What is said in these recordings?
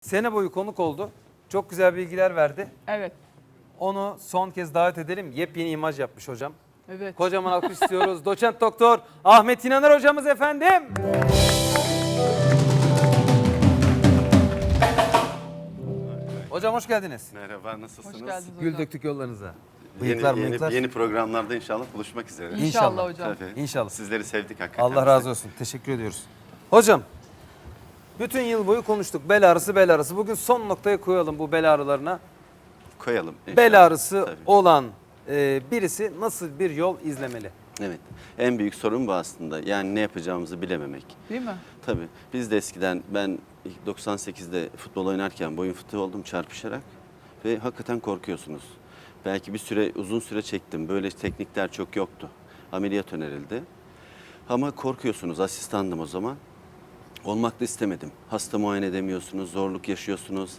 Sene boyu konuk oldu. Çok güzel bilgiler verdi. Evet. Onu son kez davet edelim. Yepyeni imaj yapmış hocam. Evet. Kocaman alkış istiyoruz. Doçent doktor Ahmet İnanır hocamız efendim. Hocam hoş geldiniz. Merhaba, nasılsınız? Hoş geldiniz Gül hocam. döktük yollarınıza. Yeni, Bıyıklar yeni, mıyıklar. yeni programlarda inşallah buluşmak üzere. İnşallah, İnşallah. hocam. Tabii. İnşallah. Sizleri sevdik hakikaten. Allah razı olsun. Teşekkür ediyoruz. Hocam bütün yıl boyu konuştuk. Bel ağrısı bel ağrısı. Bugün son noktaya koyalım bu bel ağrılarına. Koyalım. inşallah. Bel ağrısı Tabii. olan e, birisi nasıl bir yol izlemeli? Evet. En büyük sorun bu aslında. Yani ne yapacağımızı bilememek. Değil mi? Tabii. Biz de eskiden ben ilk 98'de futbol oynarken boyun fıtığı oldum çarpışarak. Ve hakikaten korkuyorsunuz. Belki bir süre uzun süre çektim. Böyle teknikler çok yoktu. Ameliyat önerildi. Ama korkuyorsunuz. Asistandım o zaman. Olmak da istemedim. Hasta muayene edemiyorsunuz, zorluk yaşıyorsunuz.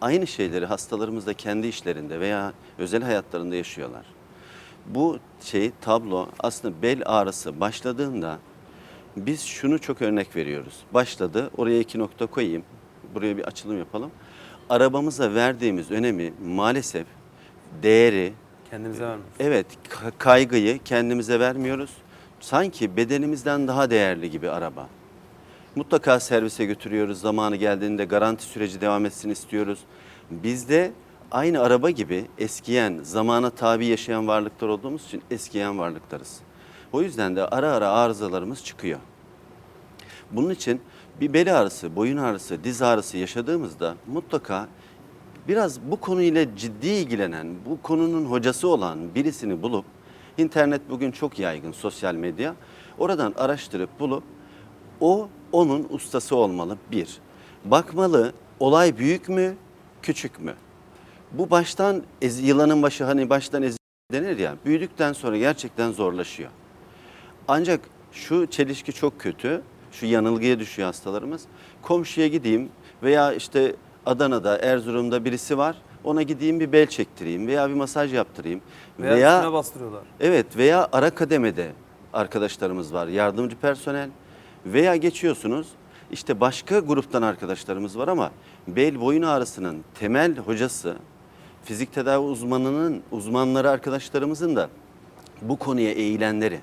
Aynı şeyleri hastalarımız da kendi işlerinde veya özel hayatlarında yaşıyorlar. Bu şey tablo aslında bel ağrısı başladığında biz şunu çok örnek veriyoruz. Başladı, oraya iki nokta koyayım. Buraya bir açılım yapalım. Arabamıza verdiğimiz önemi maalesef değeri, Kendimize vermek. evet ka- kaygıyı kendimize vermiyoruz. Sanki bedenimizden daha değerli gibi araba. Mutlaka servise götürüyoruz. Zamanı geldiğinde garanti süreci devam etsin istiyoruz. Bizde aynı araba gibi eskiyen, zamana tabi yaşayan varlıklar olduğumuz için eskiyen varlıklarız. O yüzden de ara ara arızalarımız çıkıyor. Bunun için bir bel ağrısı, boyun ağrısı, diz ağrısı yaşadığımızda mutlaka biraz bu konuyla ciddi ilgilenen, bu konunun hocası olan birisini bulup, internet bugün çok yaygın sosyal medya, oradan araştırıp bulup o onun ustası olmalı bir. Bakmalı olay büyük mü, küçük mü? Bu baştan ez- yılanın başı hani baştan ez denir ya, büyüdükten sonra gerçekten zorlaşıyor. Ancak şu çelişki çok kötü. Şu yanılgıya düşüyor hastalarımız. Komşuya gideyim veya işte Adana'da, Erzurum'da birisi var. Ona gideyim bir bel çektireyim veya bir masaj yaptırayım. Veya, Veya, üstüne bastırıyorlar. evet veya ara kademede arkadaşlarımız var, yardımcı personel. Veya geçiyorsunuz işte başka gruptan arkadaşlarımız var ama bel boyun ağrısının temel hocası, fizik tedavi uzmanının uzmanları arkadaşlarımızın da bu konuya eğilenleri,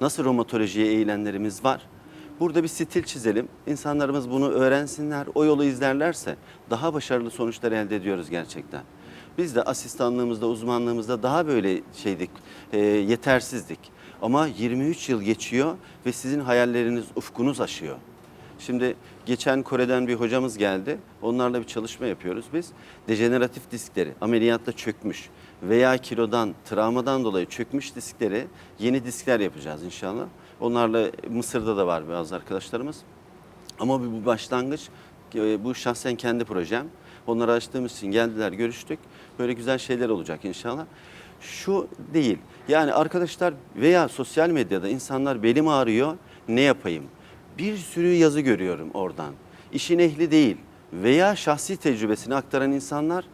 nasıl romatolojiye eğilenlerimiz var. Burada bir stil çizelim. İnsanlarımız bunu öğrensinler, o yolu izlerlerse daha başarılı sonuçlar elde ediyoruz gerçekten. Biz de asistanlığımızda, uzmanlığımızda daha böyle şeydik, e, yetersizdik. Ama 23 yıl geçiyor ve sizin hayalleriniz, ufkunuz aşıyor. Şimdi geçen Kore'den bir hocamız geldi. Onlarla bir çalışma yapıyoruz biz. Dejeneratif diskleri ameliyatla çökmüş veya kilodan, travmadan dolayı çökmüş diskleri yeni diskler yapacağız inşallah. Onlarla Mısır'da da var bazı arkadaşlarımız. Ama bu başlangıç. E, Bu şahsen kendi projem. Onları açtığımız için geldiler, görüştük. Böyle güzel şeyler olacak inşallah. Şu değil. Yani arkadaşlar veya sosyal medyada insanlar belim ağrıyor, ne yapayım? Bir sürü yazı görüyorum oradan. İşin ehli değil veya şahsi tecrübesini aktaran insanlar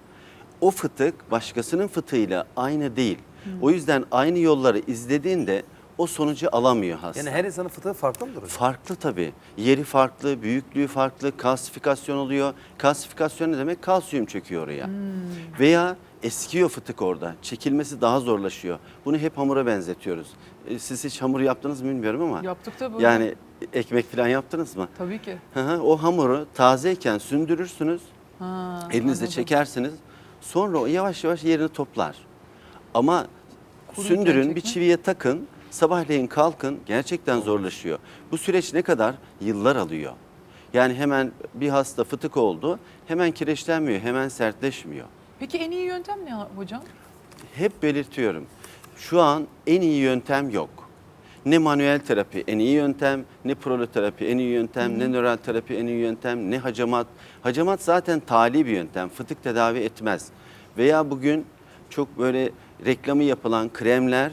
o fıtık başkasının fıtığıyla aynı değil. O yüzden aynı yolları izlediğinde o sonucu alamıyor hasta. Yani her insanın fıtığı farklı mıdır hocam? Farklı tabii. Yeri farklı, büyüklüğü farklı, kalsifikasyon oluyor. Kalsifikasyon ne demek? Kalsiyum çöküyor oraya. Veya eskiyor fıtık orada. Çekilmesi daha zorlaşıyor. Bunu hep hamura benzetiyoruz. E, Siz hiç hamur yaptınız mı bilmiyorum ama. Yaptık tabii. Yani ekmek falan yaptınız mı? Tabii ki. Hı hı, o hamuru tazeyken sündürürsünüz. Ha, Elinizle anladım. çekersiniz. Sonra o yavaş yavaş yerini toplar. Ama Kuruyken sündürün, bir çiviye takın, sabahleyin kalkın gerçekten zorlaşıyor. Bu süreç ne kadar? Yıllar alıyor. Yani hemen bir hasta fıtık oldu, hemen kireçlenmiyor, hemen sertleşmiyor. Peki en iyi yöntem ne hocam? Hep belirtiyorum. Şu an en iyi yöntem yok. Ne manuel terapi en iyi yöntem, ne proloterapi en iyi yöntem, ne nöral terapi en iyi yöntem, ne hacamat. Hacamat zaten tali bir yöntem. Fıtık tedavi etmez. Veya bugün çok böyle reklamı yapılan kremler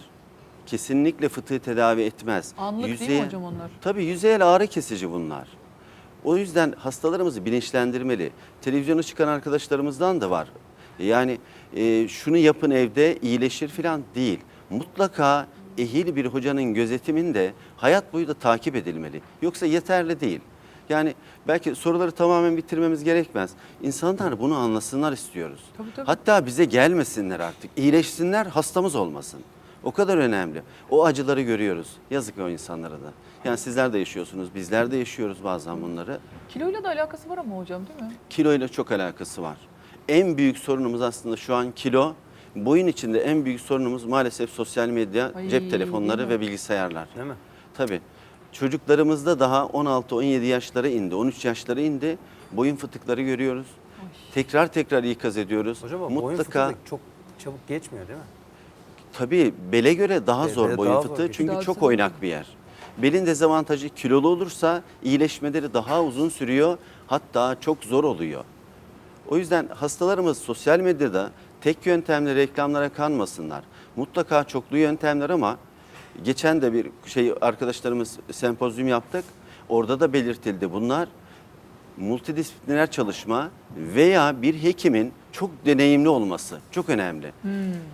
kesinlikle fıtığı tedavi etmez. Anlık değil mi hocam onlar? Tabii yüzeyel ağrı kesici bunlar. O yüzden hastalarımızı bilinçlendirmeli. Televizyona çıkan arkadaşlarımızdan da var. Yani e, şunu yapın evde iyileşir falan değil. Mutlaka ehil bir hocanın gözetiminde hayat boyu da takip edilmeli. Yoksa yeterli değil. Yani belki soruları tamamen bitirmemiz gerekmez. İnsanlar bunu anlasınlar istiyoruz. Tabii, tabii. Hatta bize gelmesinler artık. İyileşsinler, hastamız olmasın. O kadar önemli. O acıları görüyoruz. Yazık o insanlara da. Yani sizler de yaşıyorsunuz, bizler de yaşıyoruz bazen bunları. Kiloyla da alakası var ama hocam değil mi? Kilo ile çok alakası var. En büyük sorunumuz aslında şu an kilo. Boyun içinde en büyük sorunumuz maalesef sosyal medya, Ay, cep telefonları ve bilgisayarlar. Değil mi? Tabii. Çocuklarımızda daha 16-17 yaşlara indi, 13 yaşlara indi. Boyun fıtıkları görüyoruz. Tekrar tekrar ikaz ediyoruz. Hocam ama boyun Mutlaka fıtığı da çok çabuk geçmiyor değil mi? Tabii bele göre daha Be- zor bele boyun daha zor fıtığı geçiyor. çünkü Daha çok zor. oynak bir yer. Belin dezavantajı kilolu olursa iyileşmeleri daha uzun sürüyor. Hatta çok zor oluyor. O yüzden hastalarımız sosyal medyada tek yöntemli reklamlara kanmasınlar. Mutlaka çoklu yöntemler ama geçen de bir şey arkadaşlarımız sempozyum yaptık. Orada da belirtildi bunlar multidisipliner çalışma veya bir hekimin çok deneyimli olması çok önemli.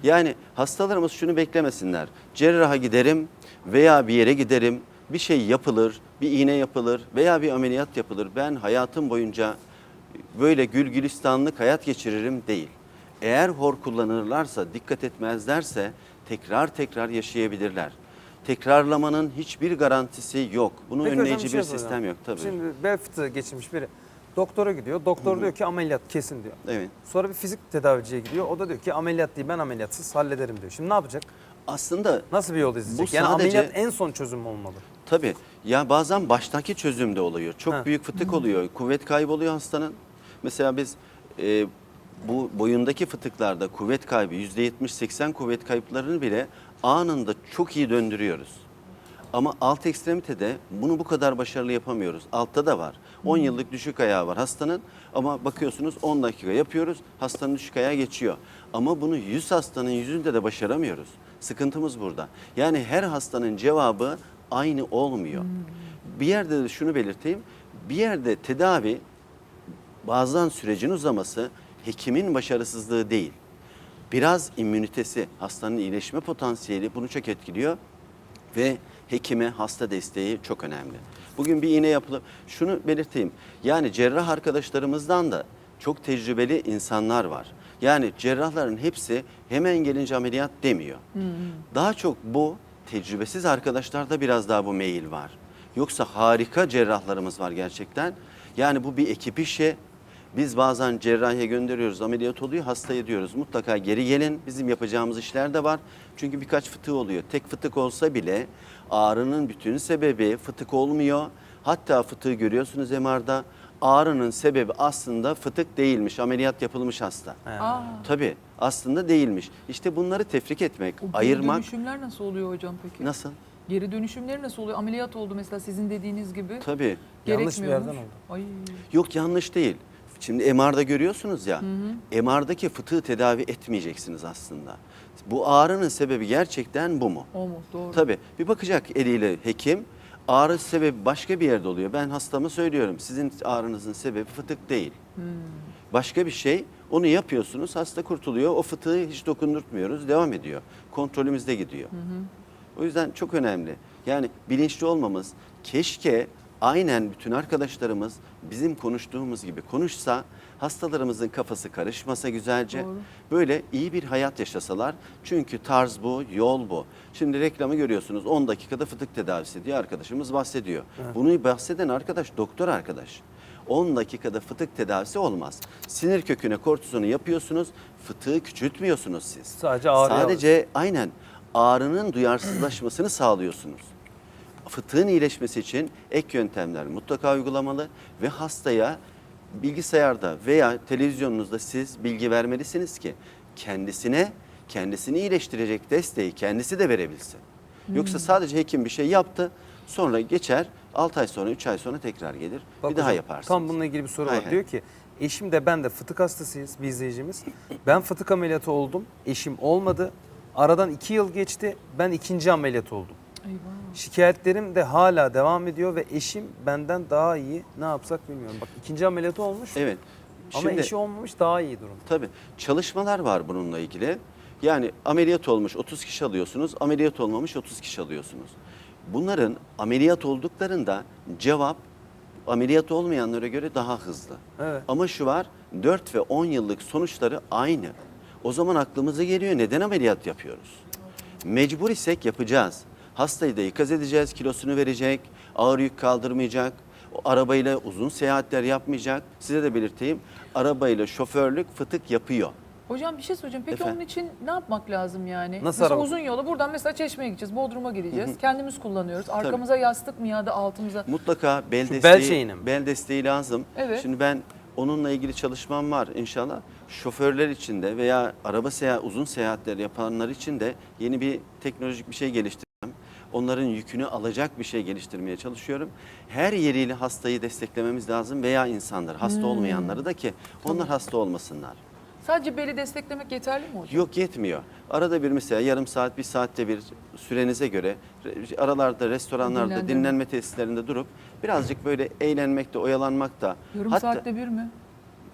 Yani hastalarımız şunu beklemesinler. Cerraha giderim veya bir yere giderim, bir şey yapılır, bir iğne yapılır veya bir ameliyat yapılır. Ben hayatım boyunca böyle gül gülistanlık hayat geçiririm değil. Eğer hor kullanırlarsa, dikkat etmezlerse tekrar tekrar yaşayabilirler. Tekrarlamanın hiçbir garantisi yok. Bunu Peki hocam önleyici bir, şey sistem soracağım. yok tabii. Şimdi fıtığı geçirmiş biri doktora gidiyor. Doktor diyor ki ameliyat kesin diyor. Evet. Sonra bir fizik tedaviciye gidiyor. O da diyor ki ameliyat değil ben ameliyatsız hallederim diyor. Şimdi ne yapacak? Aslında Nasıl bir yol izleyecek? Bu yani sadece- ameliyat en son çözüm olmalı. Tabii. Ya bazen baştaki çözümde oluyor. Çok Ha. büyük fıtık oluyor. Kuvvet kaybı oluyor hastanın. Mesela biz e, bu boyundaki fıtıklarda kuvvet kaybı %70-80 kuvvet kayıplarını bile anında çok iyi döndürüyoruz. Ama alt ekstremitede bunu bu kadar başarılı yapamıyoruz. Altta da var. 10 yıllık düşük ayağı var hastanın ama bakıyorsunuz 10 dakika yapıyoruz hastanın düşük ayağı geçiyor. Ama bunu 100 hastanın yüzünde de başaramıyoruz. Sıkıntımız burada. Yani her hastanın cevabı aynı olmuyor. Bir yerde de şunu belirteyim. Bir yerde tedavi bazen sürecin uzaması hekimin başarısızlığı değil. Biraz immünitesi, hastanın iyileşme potansiyeli bunu çok etkiliyor ve hekime hasta desteği çok önemli. Bugün bir iğne yapılıp şunu belirteyim. Yani cerrah arkadaşlarımızdan da çok tecrübeli insanlar var. Yani cerrahların hepsi hemen gelince ameliyat demiyor. Daha çok bu tecrübesiz arkadaşlarda biraz daha bu meyil var. Yoksa harika cerrahlarımız var gerçekten. Yani bu bir ekip işi. Biz bazen cerrahiye gönderiyoruz, ameliyat oluyor, hastaya diyoruz. Mutlaka geri gelin, bizim yapacağımız işler de var. Çünkü birkaç fıtığı oluyor. Tek fıtık olsa bile ağrının bütün sebebi fıtık olmuyor. Hatta fıtığı görüyorsunuz MR'da. Ağrının sebebi aslında fıtık değilmiş, ameliyat yapılmış hasta. Aa, Tabii aslında değilmiş. İşte bunları tefrik etmek, o geri ayırmak dönüşümler nasıl oluyor hocam peki? nasıl? Geri dönüşümleri nasıl oluyor? Ameliyat oldu mesela sizin dediğiniz gibi. Tabii. Yanlış bir Gerekmiyormuş. yerden oldu. Ay. Yok yanlış değil. Şimdi MR'da görüyorsunuz ya. MR'daki fıtığı tedavi etmeyeceksiniz aslında. Bu ağrının sebebi gerçekten bu mu? O mu? Doğru. Tabii. Bir bakacak eliyle hekim. Ağrı sebebi başka bir yerde oluyor. Ben hastama söylüyorum. Sizin ağrınızın sebebi fıtık değil. Başka bir şey. Onu yapıyorsunuz. Hasta kurtuluyor. O fıtığı hiç dokundurtmuyoruz. Devam ediyor. Kontrolümüzde gidiyor. O yüzden çok önemli. Yani bilinçli olmamız. Keşke aynen bütün arkadaşlarımız bizim konuştuğumuz gibi konuşsa hastalarımızın kafası karışmasa güzelce Doğru. böyle iyi bir hayat yaşasalar. Çünkü tarz bu, yol bu. Şimdi reklamı görüyorsunuz 10 dakikada fıtık tedavisi diye arkadaşımız bahsediyor. Bunu bahseden arkadaş doktor arkadaş. 10 dakikada fıtık tedavisi olmaz. Sinir köküne kortizonu yapıyorsunuz, fıtığı küçültmüyorsunuz siz. Sadece ağrı Sadece aynen ağrının duyarsızlaşmasını sağlıyorsunuz. Fıtığın iyileşmesi için ek yöntemler mutlaka uygulamalı ve hastaya bilgisayarda veya televizyonunuzda siz bilgi vermelisiniz ki kendisine kendisini iyileştirecek desteği kendisi de verebilsin. Yoksa sadece hekim bir şey yaptı sonra geçer 6 ay sonra 3 ay sonra tekrar gelir Bak bir daha hocam, yaparsınız. Tam bununla ilgili bir soru Hay var. hay. Diyor ki eşim de ben de fıtık hastasıyız bir izleyicimiz. Ben fıtık ameliyatı oldum. Eşim olmadı. Aradan iki yıl geçti. Ben ikinci ameliyat oldum. Eyvah. Şikayetlerim de hala devam ediyor ve eşim benden daha iyi. Ne yapsak bilmiyorum. Bak ikinci ameliyatı olmuş Evet. ama Şimdi- eşi olmamış daha iyi durum. Tabii çalışmalar var bununla ilgili. Yani ameliyat olmuş 30 kişi alıyorsunuz, ameliyat olmamış 30 kişi alıyorsunuz. Bunların ameliyat olduklarında cevap ameliyat olmayanlara göre daha hızlı. Evet. Ama şu var 4 ve 10 yıllık sonuçları aynı. O zaman aklımıza geliyor neden ameliyat yapıyoruz? Mecbur isek yapacağız. Hastayı da ikaz edeceğiz, kilosunu verecek, ağır yük kaldırmayacak, arabayla uzun seyahatler yapmayacak. Size de belirteyim, arabayla şoförlük fıtık yapıyor. Hocam bir şey söyleyeceğim. Peki Efendim? onun için ne yapmak lazım yani? Nasıl mesela araba? uzun yolu buradan mesela Çeşme'ye gideceğiz, Bodrum'a gideceğiz. Kendimiz kullanıyoruz. Arkamıza yastık mı ya da altımıza? Mutlaka bel Şu desteği, bel desteği lazım. Evet. Şimdi ben onunla ilgili çalışmam var inşallah. Şoförler için de veya araba seyahat, uzun seyahatler yapanlar için de yeni bir teknolojik bir şey geliştireceğim. Onların yükünü alacak bir şey geliştirmeye çalışıyorum. Her yeriyle hastayı desteklememiz lazım veya insanları, hasta Hmm. olmayanları da ki onlar hasta olmasınlar. Sadece beli desteklemek yeterli mi hocam? Yok yetmiyor. Arada bir mesela yarım saat, bir saatte bir sürenize göre re- aralarda, restoranlarda, Dinlendirme. dinlenme tesislerinde durup birazcık böyle eğlenmekte, oyalanmakta. Yarım hatta saatte bir mi?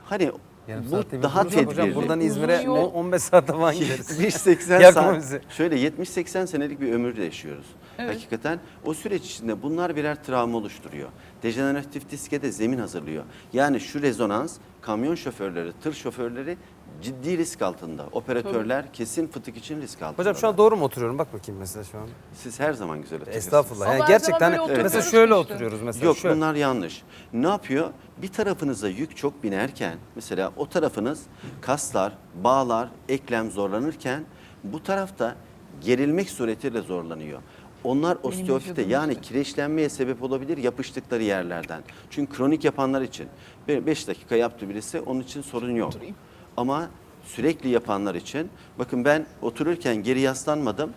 hani Yarım bu saatte daha tedbirli. Hocam buradan İzmir'e yol. 15 saatte falan gideriz. 70-80 Yakma saat. Şöyle 70-80 senelik bir ömür yaşıyoruz. Evet. Hakikaten o süreç içinde bunlar birer travma oluşturuyor. Dejeneratif diske de zemin hazırlıyor. Yani şu rezonans kamyon şoförleri, tır şoförleri ciddi risk altında. Operatörler kesin fıtık için risk altında. Hocam şu an doğru mu oturuyorum? Bak bakayım mesela şu an. Siz her zaman güzel oturuyorsunuz. Estağfurullah. Ama Yani her gerçekten böyle hani oturuyoruz mesela ki şöyle işte. oturuyoruz mesela. Yok şöyle. bunlar yanlış. Ne yapıyor? Bir tarafınıza yük çok binerken mesela o tarafınız kaslar, bağlar, eklem zorlanırken bu tarafta gerilmek suretiyle zorlanıyor. Onlar osteofite yani kireçlenmeye sebep olabilir yapıştıkları yerlerden. Çünkü kronik yapanlar için 5 dakika yaptı birisi onun için sorun yok. Ama sürekli yapanlar için bakın ben otururken geri yaslanmadım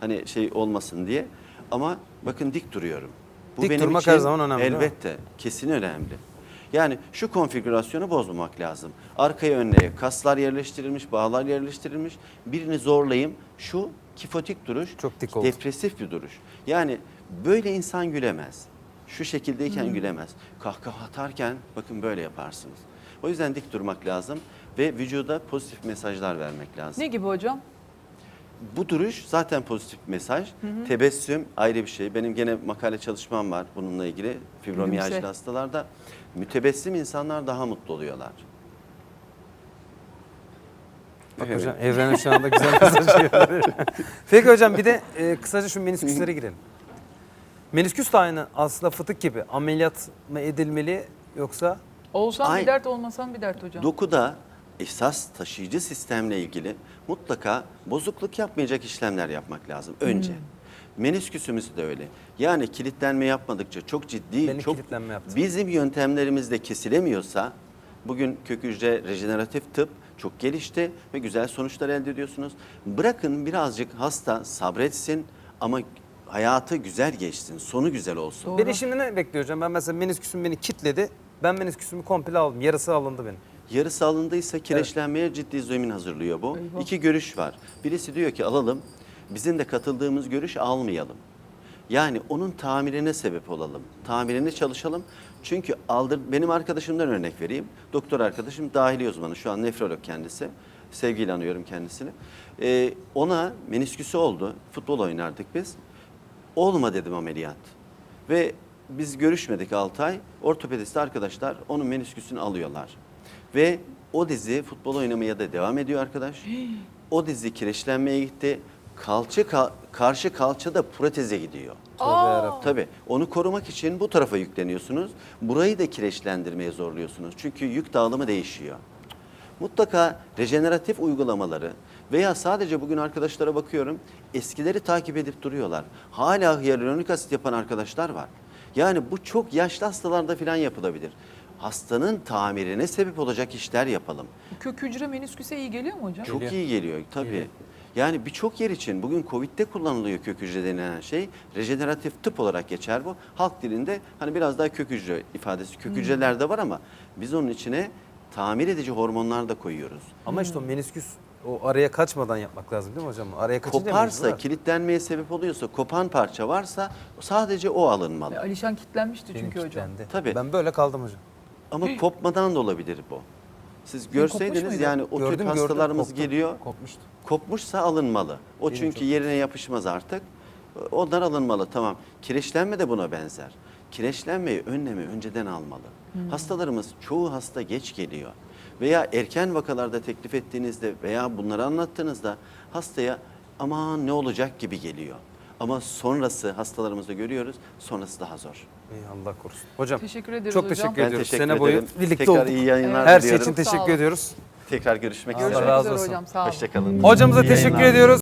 hani şey olmasın diye ama bakın dik duruyorum. Bu Dik benim durmak için her zaman önemli, değil mi? Elbette kesin önemli. Yani şu konfigürasyonu bozmamak lazım. Arkaya önleye kaslar yerleştirilmiş, bağlar yerleştirilmiş. Birini zorlayayım. Şu kifotik duruş Çok dik oldu. depresif bir duruş. Yani böyle insan gülemez. Şu şekildeyken Hmm. gülemez. Kahkaha atarken bakın böyle yaparsınız. O yüzden dik durmak lazım ve vücuda pozitif mesajlar vermek lazım. Ne gibi hocam? Bu duruş zaten pozitif bir mesaj. Tebessüm ayrı bir şey. Benim gene makale çalışmam var bununla ilgili fibromiyajlı Gülümse. hastalarda. Mütebessim insanlar daha mutlu oluyorlar. Bak Evet. hocam evrene şu anda güzel mesaj gönderiyor. Peki hocam bir de e, kısaca şu menisküslere girelim. Menisküs de aynı aslında fıtık gibi ameliyat mı edilmeli yoksa Olsam Ay- bir dert, olmasam bir dert hocam. Dokuda esas taşıyıcı sistemle ilgili mutlaka bozukluk yapmayacak işlemler yapmak lazım önce. Hmm. Menisküsümüz de öyle. Yani kilitlenme yapmadıkça çok ciddi, Benim çok kilitlenme yaptım. bizim yöntemlerimizde kesilemiyorsa bugün kök hücre rejeneratif tıp çok gelişti ve güzel sonuçlar elde ediyorsunuz. Bırakın birazcık hasta sabretsin ama hayatı güzel geçsin, sonu güzel olsun. Doğru. beni şimdi ne bekliyor hocam? Ben mesela menisküsüm beni kitledi. Ben menisküsümü komple aldım. Yarısı alındı benim. Yarısı alındıysa kireçlenmeye ciddi zemin hazırlıyor bu. Eyvah. İki görüş var. Birisi diyor ki alalım, bizim de katıldığımız görüş almayalım. Yani onun tamirine sebep olalım. Tamirine çalışalım. Çünkü aldır benim arkadaşımdan örnek vereyim. Doktor arkadaşım dahiliye uzmanı. Şu an nefrolog kendisi. Sevgiyle anıyorum kendisini. Ee, ona menisküsü oldu. Futbol oynardık biz. Olma dedim ameliyat. Ve biz görüşmedik 6 ay. Ortopedist arkadaşlar onun menisküsünü alıyorlar. Ve o dizi futbol oynamaya da devam ediyor arkadaş. O dizi kireçlenmeye gitti. Kalça ka- karşı kalça da proteze gidiyor. Yarabbim. Tabii onu korumak için bu tarafa yükleniyorsunuz. Burayı da kireçlendirmeye zorluyorsunuz. Çünkü yük dağılımı değişiyor. Mutlaka rejeneratif uygulamaları veya sadece bugün arkadaşlara bakıyorum eskileri takip edip duruyorlar. Hala hyaluronik asit yapan arkadaşlar var. Yani bu çok yaşlı hastalarda falan yapılabilir. Hastanın tamirine sebep olacak işler yapalım. Kök hücre menisküse iyi geliyor mu hocam? Çok Geliyor. iyi geliyor tabii. Geliyor. Yani birçok yer için bugün Covid'de kullanılıyor kök hücre denilen şey. Rejeneratif tıp olarak geçer bu. Halk dilinde hani biraz daha kök hücre ifadesi. Kök hücreler de var ama biz onun içine tamir edici hormonlar da koyuyoruz. Ama işte o menisküs o araya kaçmadan yapmak lazım değil mi hocam? Araya kaçınca Koparsa, var. kilitlenmeye sebep oluyorsa, kopan parça varsa sadece o alınmalı. Alişan kitlenmişti Benim çünkü hocam. kilitlendi. Tabii. Ben böyle kaldım hocam. Ama kopmadan da olabilir bu. Siz kopmuş görseydiniz muydu? yani o tür Gördüm, gördüm, hastalarımız koptu. geliyor. Kopmuştu. Kopmuşsa alınmalı. O Benim çünkü yerine yapışmaz artık. Onlar alınmalı tamam. Kireçlenme de buna benzer. kireçlenmeyi önlemi önceden almalı. Hastalarımız çoğu hasta geç geliyor. Veya erken vakalarda teklif ettiğinizde veya bunları anlattığınızda hastaya aman ne olacak gibi geliyor. Ama sonrası hastalarımızda görüyoruz sonrası daha zor. İyi, Allah korusun. Hocam Teşekkür ederiz çok hocam. teşekkür Ben ediyoruz. teşekkür Sene boyu ederim. birlikte Tekrar olduk. iyi yayınlar Evet. Her şey diliyorum. için Çok sağ teşekkür olun. ediyoruz. Tekrar görüşmek Allah üzere. Görüşmek razı olsun. hocam. Sağ olun. Hoşçakalın. Hocamıza İyi teşekkür yayınlar. ediyoruz.